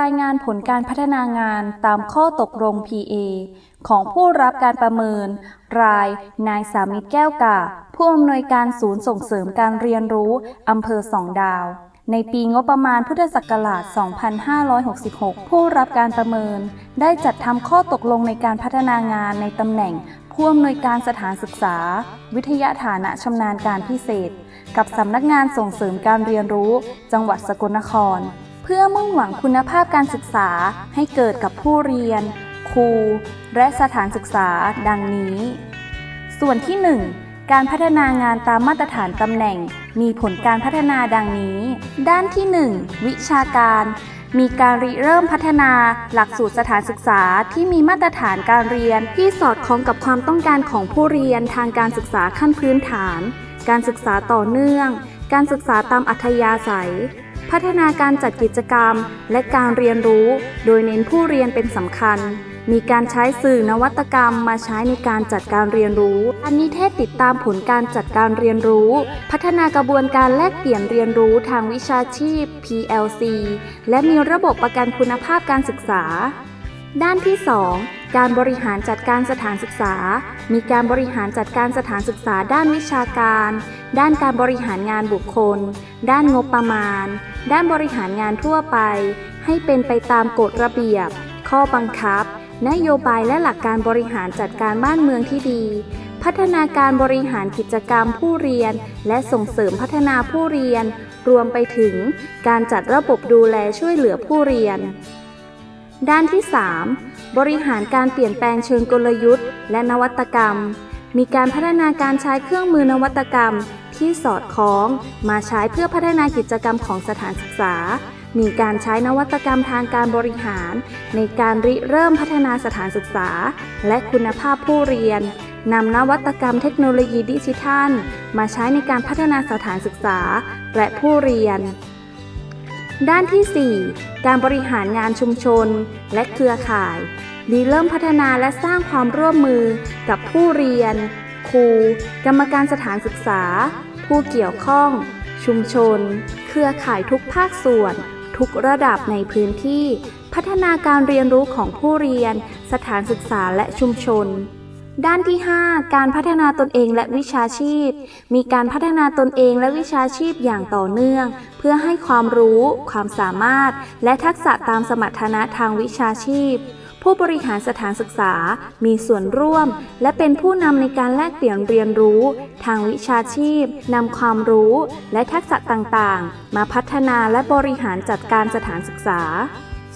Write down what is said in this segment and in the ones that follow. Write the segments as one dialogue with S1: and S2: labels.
S1: รายงานผลการพัฒนางานตามข้อตกลง PA ของผู้รับการประเมิน ราย นายสามิตรแก้วกาผู้อำนวยการศูนย์ส่งเสริมการเรียนรู้อำเภอสองดาว ในปีงบประมาณพุทธศักราช 2566 ผู้รับการประเมิน ได้จัดทำข้อตกลงในการพัฒนางานในตำแหน่งผู้อำนวยการสถานศึกษา วิทยาฐานะชำนาญการพิเศษ กับสำนักงานส่งเสริมการเรียนรู้ จังหวัดสกลนคร เพื่อมุ่งหวังคุณภาพการศึกษาให้เกิดกับผู้เรียน ครู และสถานศึกษาดังนี้ ส่วนที่ 1 การพัฒนางานตามมาตรฐานตำแหน่ง มีผลการพัฒนาดังนี้ ด้านที่ 1 วิชาการมีการริเริ่มพัฒนาหลักสูตรสถานศึกษาที่มีมาตรฐานการเรียน ที่สอดคล้องกับความต้องการของผู้เรียนทางการศึกษาขั้นพื้นฐาน การศึกษาต่อเนื่อง การศึกษาตามอัธยาศัย พัฒนาการจัดกิจกรรม และการเรียนรู้ โดยเน้นผู้เรียนเป็นสำคัญ มีการใช้สื่อนวัตกรรมมาใช้ในการจัดการเรียนรู้อันนิเทศติดตามผลการจัดการเรียนรู้ พัฒนากระบวนการแลกเปลี่ยนเรียนรู้ทางวิชาชีพ PLC และมีระบบประกันคุณภาพการศึกษา ด้านที่ 2การบริหารจัดการสถานศึกษา มีการบริหารจัดการสถานศึกษาด้านวิชาการ ด้านการบริหารงานบุคคล ด้านงบประมาณ ด้านบริหารงานทั่วไป ให้เป็นไปตามกฎระเบียบ ข้อบังคับ นโยบายและหลักการบริหารจัดการบ้านเมืองที่ดี พัฒนาการบริหารกิจกรรมผู้เรียน และส่งเสริมพัฒนาผู้เรียน รวมไปถึงการจัดระบบดูแลช่วยเหลือผู้เรียน ด้านที่ 3 บริหารการเปลี่ยนแปลงเชิงกลยุทธ์ และนวัตกรรม มีการพัฒนาการใช้เครื่องมือนวัตกรรม ที่สอดคล้อง มาใช้เพื่อพัฒนากิจกรรมของสถานศึกษา มีการใช้นวัตกรรมทางการบริหาร ในการริเริ่มพัฒนาสถานศึกษา และคุณภาพผู้เรียนนำนวัตกรรมเทคโนโลยีดิจิทัล มาใช้ในการพัฒนาสถานศึกษา และผู้เรียน ด้านที่ 4 การบริหารงานชุมชน และเครือข่ายดีเริ่มพัฒนาและสร้างความร่วมมือกับผู้เรียน ครู กรรมการสถานศึกษา ผู้เกี่ยวข้อง ชุมชน เครือข่ายทุกภาคส่วน ทุกระดับในพื้นที่ พัฒนาการเรียนรู้ของผู้เรียน สถานศึกษาและชุมชนด้านที่ 5 การพัฒนาตนเองและวิชาชีพ มีการพัฒนาตนเองและวิชาชีพอย่างต่อเนื่อง เพื่อให้ความรู้ ความสามารถ และทักษะตามสมรรถนะทางวิชาชีพ ผู้บริหารสถานศึกษามีส่วนร่วม และเป็นผู้นำในการแลกเปลี่ยนเรียนรู้ ทางวิชาชีพนำความรู้ และทักษะต่างๆ มาพัฒนาและบริหารจัดการสถานศึกษา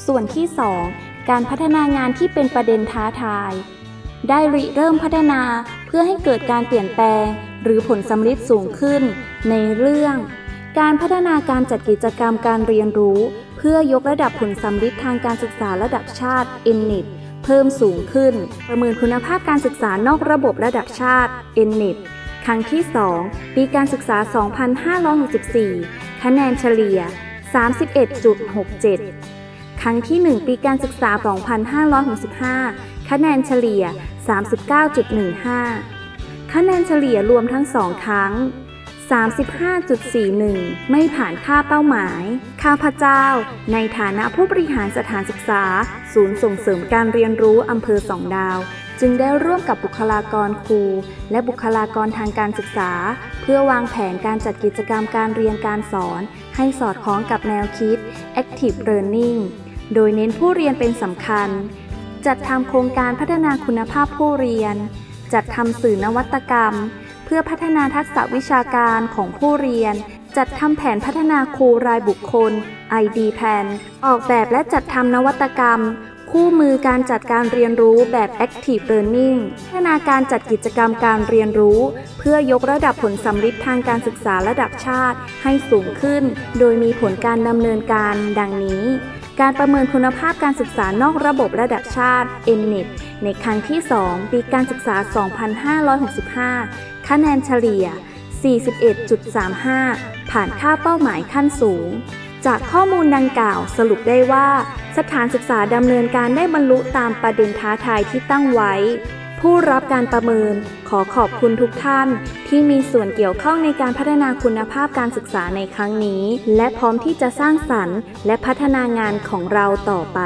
S1: ส่วนที่ 2 การพัฒนางานที่เป็นประเด็นท้าทายได้ริเริ่มพัฒนาเพื่อให้เกิดการเปลี่ยนแปลง หรือผลสำลิดสูงขึ้น ในเรื่อง การพัฒนาการจัดกิจกรรมการเรียนรู้ เพื่อยกระดับผลสำลิดทางการศึกษาระดับชาติ NNET เพิ่มสูงขึ้น ประเมินคุณภาพการศึกษานอกระบบระดับชาติ NNET ครั้งที่ 2 ปีการศึกษา 2564 คะแนนเฉลี่ย 31.67 ครั้งที่ 1 ปีการศึกษา 2565 คะแนนเฉลี่ย 39.15 คะแนนเฉลี่ยรวมทั้ง 2 ครั้ง 35.41 ไม่ผ่านค่าเป้าหมาย ข้าพเจ้า ในฐานะผู้บริหารสถานศึกษา ศูนย์ส่งเสริมการเรียนรู้อำเภอสองดาว จึงได้ร่วมกับบุคลากรครู และบุคลากรทางการศึกษา เพื่อวางแผนการจัดกิจกรรมการเรียนการสอน ให้สอดคล้องกับแนวคิด Active Learning โดยเน้นผู้เรียนเป็นสำคัญ จัดทำโครงการพัฒนาคุณภาพผู้เรียน จัดทำสื่อนวัตกรรม เพื่อพัฒนาทักษะวิชาการของผู้เรียน จัดทำแผนพัฒนาครูรายบุคคล ID Plan ออกแบบและจัดทำนวัตกรรม คู่มือการจัดการเรียนรู้แบบ Active Learning พัฒนาการจัดกิจกรรมการเรียนรู้ เพื่อยกระดับผลสำลิดทางการศึกษาระดับชาติให้สูงขึ้น โดยมีผลการดำเนินการดังนี้การประเมินคุณภาพการศึกษานอกระบบระดับชาติ NNET ในครั้งที่ 2 ปีการศึกษา 2565 คะแนนเฉลี่ย 41.35 ผ่านค่าเป้าหมายขั้นสูง จากข้อมูลดังกล่าวสรุปได้ว่า สถานศึกษาดำเนินการได้บรรลุตามประเด็นท้าทายที่ตั้งไว้ ผู้รับการประเมินขอขอบคุณทุกท่าน ที่มีส่วนเกี่ยวข้องในการพัฒนาคุณภาพการศึกษาในครั้งนี้ และพร้อมที่จะสร้างสรรค์ และพัฒนางานของเราต่อไป